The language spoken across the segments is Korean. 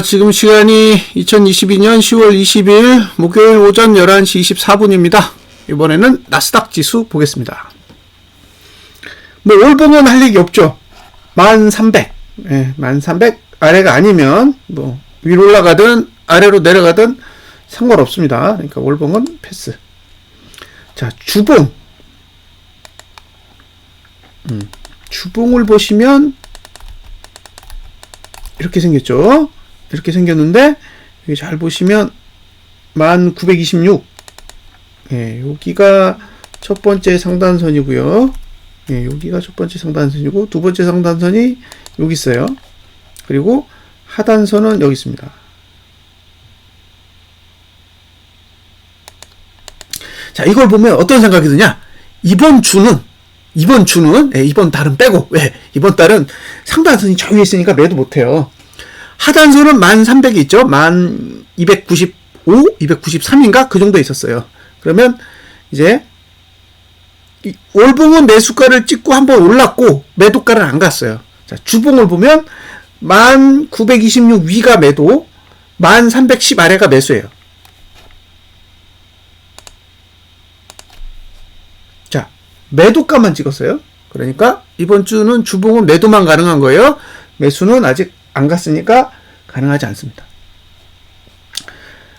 자, 지금 시간이 2022년 10월 20일 목요일 오전 11시 24분입니다. 이번에는 나스닥 지수 보겠습니다. 뭐 올봉은 할 얘기 없죠. 1300. 예, 1300 아래가 아니면 뭐 위로 올라가든 아래로 내려가든 상관없습니다. 그러니까 올봉은 패스. 자, 주봉. 음, 주봉을 보시면 이렇게 생겼죠. 이렇게 생겼는데 여기 잘 보시면 1926 예, 여기가 첫 번째 상단선이고요. 예, 여기가 첫 번째 상단선이고 두 번째 상단선이 여기 있어요. 그리고 하단선은 여기 있습니다. 자, 이걸 보면 어떤 생각이 드냐? 이번 주는 이번 주는 예, 이번 달은 빼고 왜 이번 달은 상단선이 저 위에 있으니까 매도 못해요. 하단선은 1300이 있죠. 1295, 293인가 그 정도 있었어요. 그러면 이제 이 월봉은 매수가를 찍고 한번 올랐고 매도가를 안 갔어요. 자, 주봉을 보면 1926 위가 매도, 1310 아래가 매수예요. 자, 매도가만 찍었어요. 그러니까 이번 주는 주봉은 매도만 가능한 거예요. 매수는 아직 안 갔으니까 가능하지 않습니다.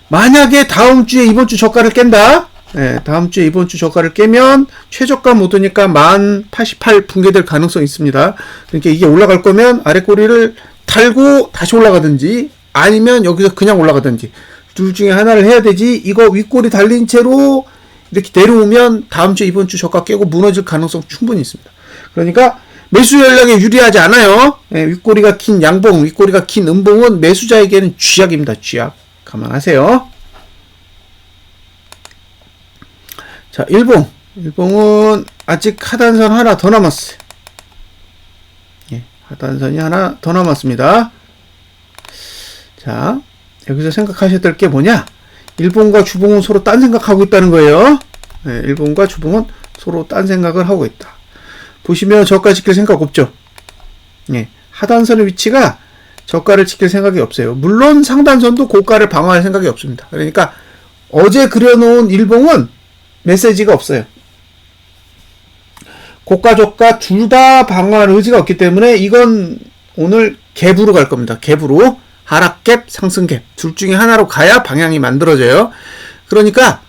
만약에 다음 주에 이번 주 저가를 깬다. 네, 다음 주에 이번 주 저가를 깨면 최저가 못 오니까 만 88 붕괴될 가능성이 있습니다. 그러니까 이게 올라갈 거면 아래 꼬리를 달고 다시 올라가든지 아니면 여기서 그냥 올라가든지 둘 중에 하나를 해야 되지. 이거 윗꼬리 달린 채로 이렇게 내려오면 다음 주 이번 주 저가 깨고 무너질 가능성 충분히 있습니다. 그러니까 매수 전략에 유리하지 않아요. 예, 윗꼬리가 긴 양봉, 윗꼬리가 긴 음봉은 매수자에게는 쥐약입니다. 쥐약. 감안하세요. 자, 일봉. 일봉은 아직 하단선 하나 더 남았어요. 예, 하단선이 하나 더 남았습니다. 자, 여기서 생각하셔야 될 게 뭐냐? 일본과 주봉은 서로 딴 생각하고 있다는 거예요. 예, 일본과 주봉은 서로 딴 생각을 하고 있다. 보시면 저가 지킬 생각 없죠. 예, 하단선의 위치가 저가를 지킬 생각이 없어요. 물론 상단선도 고가를 방어할 생각이 없습니다. 그러니까 어제 그려놓은 일봉은 메시지가 없어요. 고가 저가 둘 다 방어할 의지가 없기 때문에 이건 오늘 갭으로 갈 겁니다. 갭으로 하락 갭, 상승 갭 둘 중에 하나로 가야 방향이 만들어져요. 그러니까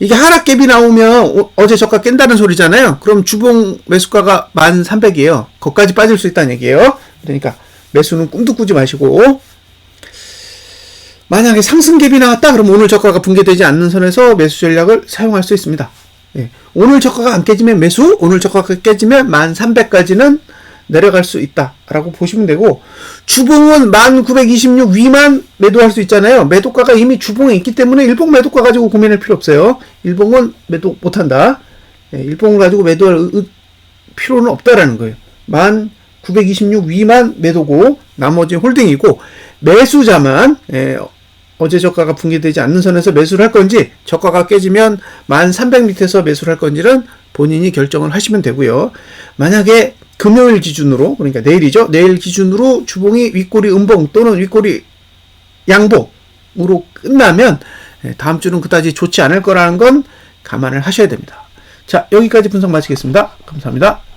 이게 하락갭이 나오면 어, 제 저가 깬다는 소리잖아요. 그럼 주봉 매수가가 1300이에요. 거기까지 빠질 수 있다는 얘기예요. 그러니까 매수는 꿈도 꾸지 마시고 만약에 상승갭이 나왔다 그럼 오늘 저가가 붕괴되지 않는 선에서 매수 전략을 사용할 수 있습니다. 예. 오늘 저가가 안 깨지면 매수, 오늘 저가가 깨지면 1300까지는 내려갈 수 있다라고 보시면 되고 주봉은 1926 위만 매도할 수 있잖아요. 매도가가 이미 주봉에 있기 때문에 일봉 매도가 가지고 고민할 필요 없어요. 일봉은 매도 못한다. 예, 일봉을 가지고 매도할 필요는 없다라는 거예요. 1926 위만 매도고 나머지 홀딩이고 매수자만 예, 어제 저가가 붕괴되지 않는 선에서 매수를 할 건지 저가가 깨지면 1300 밑에서 매수를 할 건지는 본인이 결정을 하시면 되고요. 만약에 금요일 기준으로 그러니까 내일이죠. 내일 기준으로 주봉이 윗꼬리 음봉 또는 윗꼬리 양봉으로 끝나면 예, 다음 주는 그다지 좋지 않을 거라는 건 감안을 하셔야 됩니다. 자, 여기까지 분석 마치겠습니다. 감사합니다.